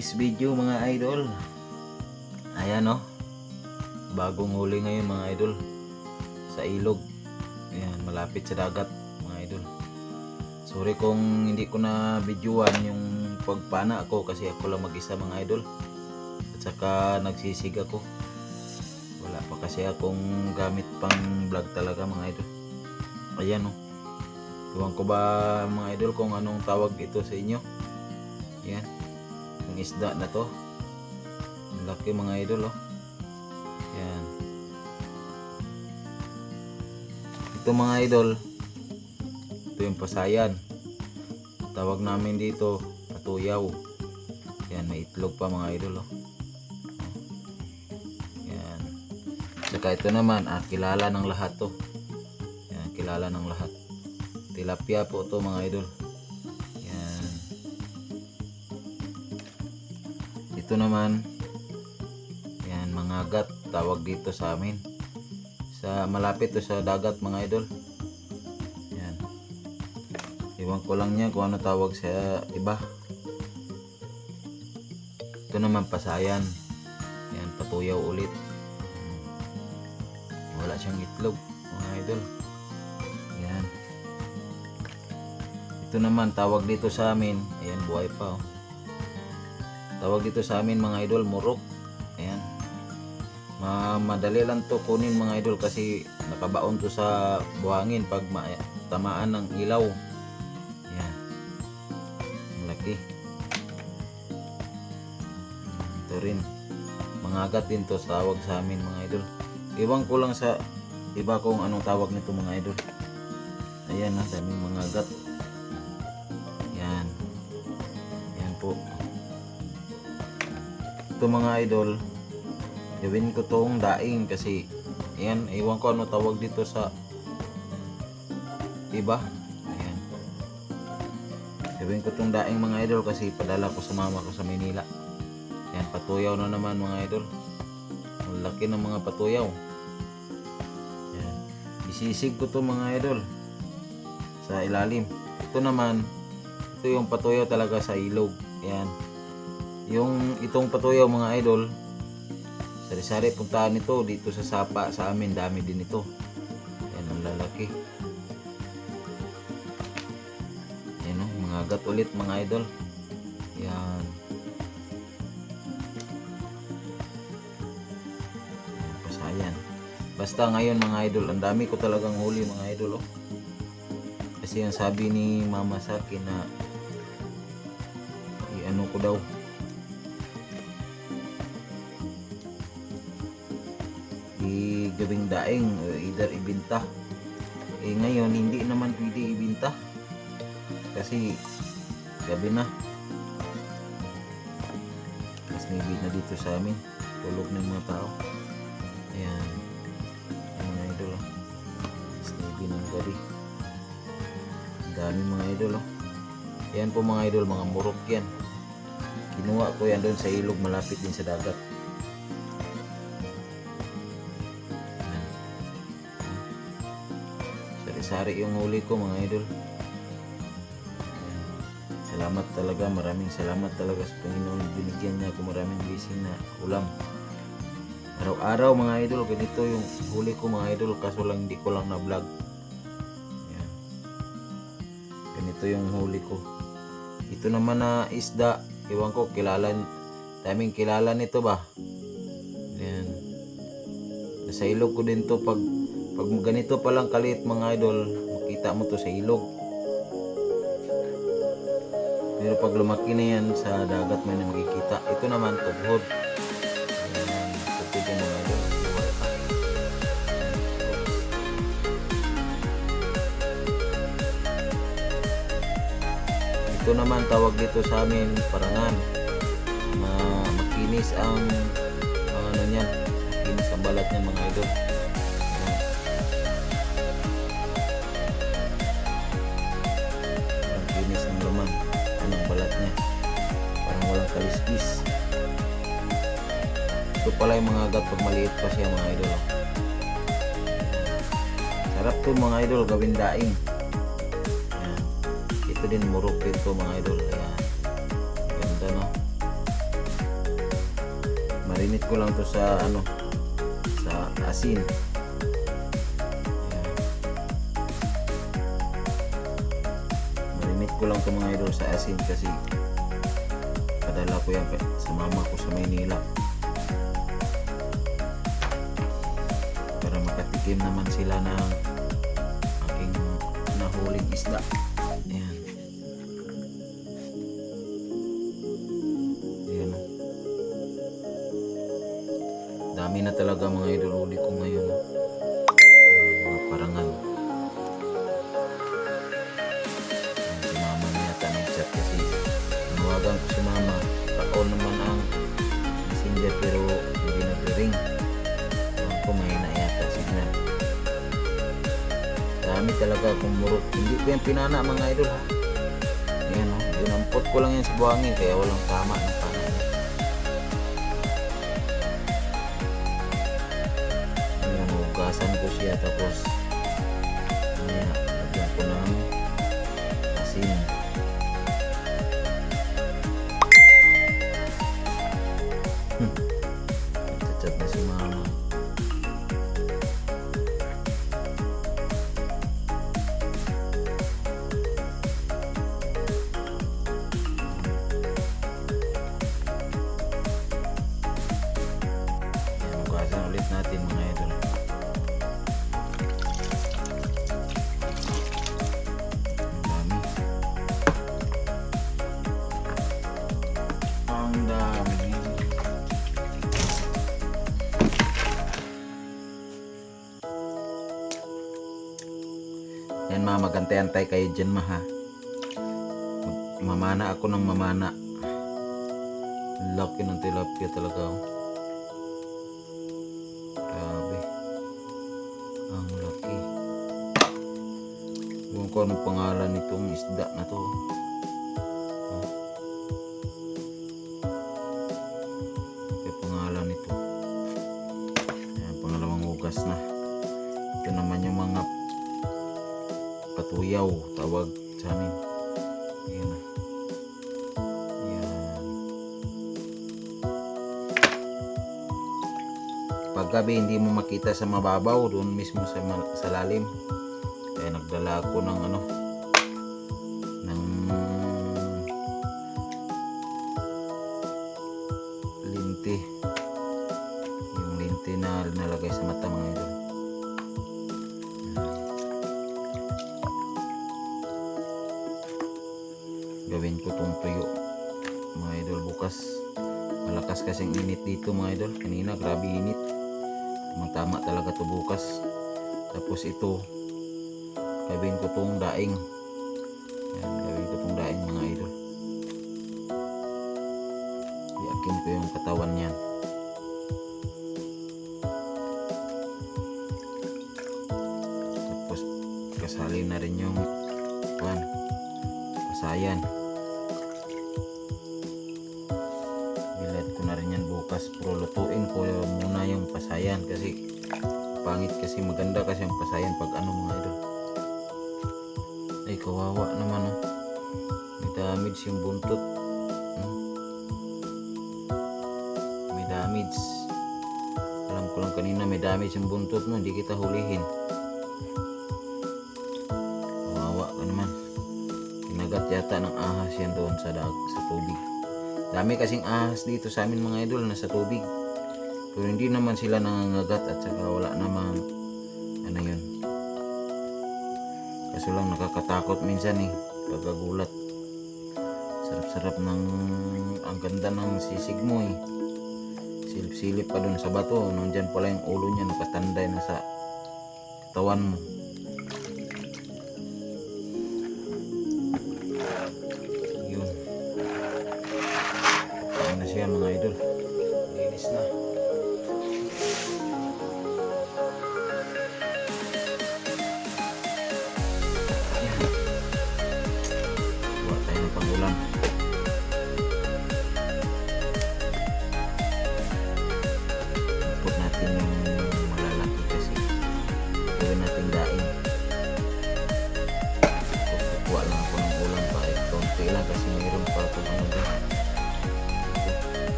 today's video mga idol. Ayan no bagong huli ngayon mga idol. Sa ilog. Ayan malapit sa dagat mga idol. Sorry kung hindi ko na videoan yung pagpana ako kasi ako lang mag-isa mga idol. At saka nagsisig ako. Wala pa kasi akong gamit pang vlog talaga mga idol. Ayan no Iwan ko ba mga idol kung anong tawag ito sa inyo? Yan yung isda na to. Ang laki mga idol oh. Yan. Ito mga idol ito yung pasayan. Tawag namin dito patuyaw. Yan may itlog pa mga idol oh. Yan. Saka ito naman ah, kilala ng lahat to yan kilala ng lahat. Tilapia po to mga idol ito naman. Yan mga gat tawag dito sa amin. Sa malapit to sa dagat mga idol. Yan. Iwan ko lang niya kung ano tawag sa iba. Ito naman pasayan. Yan patuyaw ulit. Wala siyang itlog mga idol. Yan. Ito naman tawag dito sa amin. Ayan buhay pa oh tawag dito sa amin mga idol murok. Ayan. Ma madali lang to kunin mga idol kasi nakabaon to sa buhangin pag ma tamaan ng ilaw. Ayan. Ang laki. Ito rin. Mga agat din to tawag sa amin mga idol. Iwan ko lang sa iba kung anong tawag nito mga idol. Ayan na daming mga agat ito mga idol. Gawin ko tong daing kasi yan iwan ko ano tawag dito sa iba. Ayan. Gawin ko tong daing mga idol kasi padala ko sa mama ko sa Manila. Yan patuyaw na naman mga idol. Ang laki ng mga patuyaw. Yan isisig ko to mga idol sa ilalim. Ito naman ito yung patuyaw talaga sa ilog. Yan yung itong patuyaw mga idol sari-sari puntahan nito dito sa sapa sa amin. Dami din ito. Yan ang lalaki. Yan o mga agat ulit mga idol. Yan Yan, pasayan. Basta ngayon mga idol ang dami ko talagang huli mga idol oh. kasi ang sabi ni mama sa akin na i-ano ko daw i-gawing daing o either ibinta eh ngayon hindi naman pwede ibinta kasi gabi na mas maybe na dito sa amin tulog ng mga tao ayan ayan mga idol oh. mas maybe ng gabi ang dami mga idol oh. Yan po mga idol, mga murok yan. Kinuha ko yan doon sa ilog malapit din sa dagat. Sari-sari yung huli ko mga idol. Salamat talaga, maraming salamat talaga sa Panginoon. Binigyan niya ako maraming blessing na ulam. Araw-araw mga idol, ganito yung huli ko mga idol, kaso lang hindi ko lang na-vlog. Yan. Ganito yung huli ko. Ito naman na isda, iwan ko kilala, daming kilala nito ba? Yan. Sa ilog ko din to pag pag ganito pa lang kalit mga idol, makita mo to sa ilog. Pero pag lumaki na yan sa dagat may na makikita. Ito naman tughod. Yan, tughod yung mga idol. Ito naman tawag dito sa amin parangan. Ma makinis ang ang ano niyan. Makinis ang balat niyan mga idol. Parang walang kaliskis. Ito pala yung mga agat pag maliit pa siya mga idol. Sarap to mga idol gawin daing. Ito din murok din to mga idol. Ayan. Ganda no. marinate ko lang to sa ano sa asin ko lang to mga idol sa asin kasi padala ko yan sa mama ko sa Maynila. Para makatikim naman sila ng aking nahuling isda. Ayan. Ayan. Dami na talaga mga idol ko ngayon. Ayan, mga parangal pa-on naman ang messenger pero hindi nag-ring Ewan ko mahina yata signal dami talaga kumurot hindi ko yan pinana mga idol ha. Yan o dinampot ko lang yan sa buhangin kaya walang tama pana niya yan hugasan ko siya tapos mamaya Mga magantay-antay kayo dyan ma ha. Mamana ako ng mamana. Laki ng tilapia talaga. oh. Grabe. Ang laki. Ewan ko anong pangalan nitong isda na to. Paggabi hindi mo makita sa mababaw doon mismo sa, sa lalim. Kaya nagdala ako ng ano ng linti. Yung linti na nalagay sa mata mga idol. gawin ko tong tuyo mga idol bukas malakas kasing init dito mga idol kanina grabe init tamang tama talaga to bukas. Tapos ito gawin ko tong daing. Yan gawin ko tong daing mga idol. Iakin ko yung katawan niyan. Tapos kasali na rin yung kuan pasayan pangit kasi maganda kasi yung pasayan pag ano mga idol. Ay kawawa naman oh. May damage yung buntot. Hmm. may damage. Alam ko lang kanina may damage yung buntot mo hindi kita hulihin. Kawawa ka naman. Kinagat yata ng ahas yan doon sa dag sa tubig. Dami kasing ahas dito sa amin mga idol na sa tubig pero hindi naman sila nangangagat at saka wala namang ano yun kaso lang nakakatakot minsan eh kagagulat. Sarap-sarap ng ang ganda ng sisig mo eh. Silip-silip pa dun sa bato nandyan pala yung ulo niya nakatanday na sa katawan mo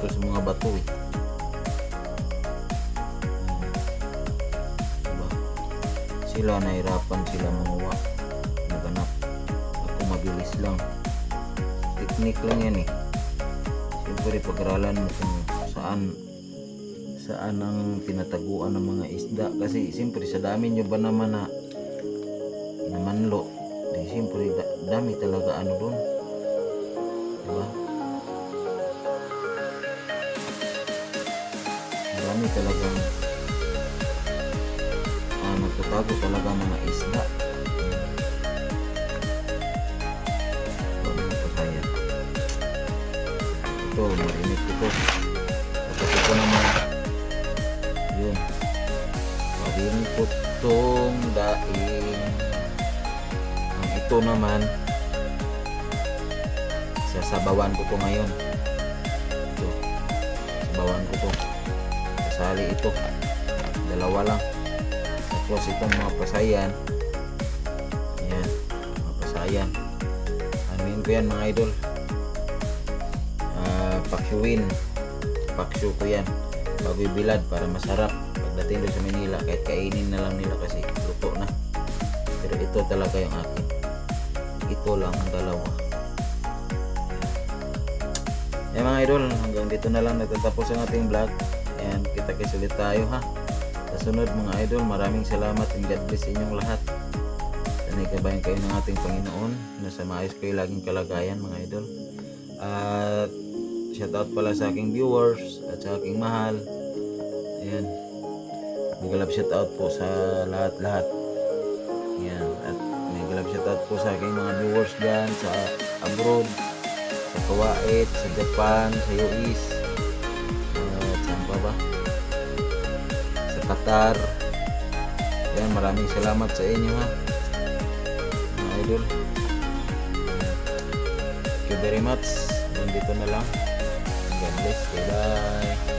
nandun lang to sa mga bato eh. Diba? sila nahirapan sila manguha naganap ako mabilis lang. Technique lang yan eh. Siyempre pag-aralan mo kung saan saan ang tinataguan ng mga isda. Kasi siyempre sa dami nyo ba naman na namanlo di siyempre da- dami talaga ano doon diba marami talagang ah, nagtatago talaga mga isda. Ito marinig ko to. Tapos ito naman. Yun. Marinig ko tong daing. Ang ito naman. Sasabawan ko to ngayon. Ito. Sabawan ko to kasali ito. Dalawa lang. Tapos itong mga pasayan. Yan mga pasayan. Anuin ko yan mga idol. Ah, pakshuin. Pakshu ko yan. Bago ibilad para masarap. Pagdating doon sa Manila kahit kainin na lang nila kasi luto na. Pero ito talaga yung akin. Ito lang ang dalawa. Eh mga idol. Hanggang dito na lang. Nagtatapos ang ating vlog and kita kits ulit tayo ha? Sa sunod mga idol maraming salamat and God bless sa inyong lahat. Sanay kabayan kayo ng ating Panginoon nasa maayos kayo laging kalagayan mga idol. At shout out pala sa aking viewers at sa aking mahal. Ayan. Nagalab shout out po sa lahat-lahat. Yan. At nagalab shout out po sa aking mga viewers dyan sa abroad, sa Kuwait, sa Japan, sa US, Qatar. Yan, maraming salamat sa inyo ha. Mga idol. Thank you very much. Nandito na lang. God bless. Bye-bye.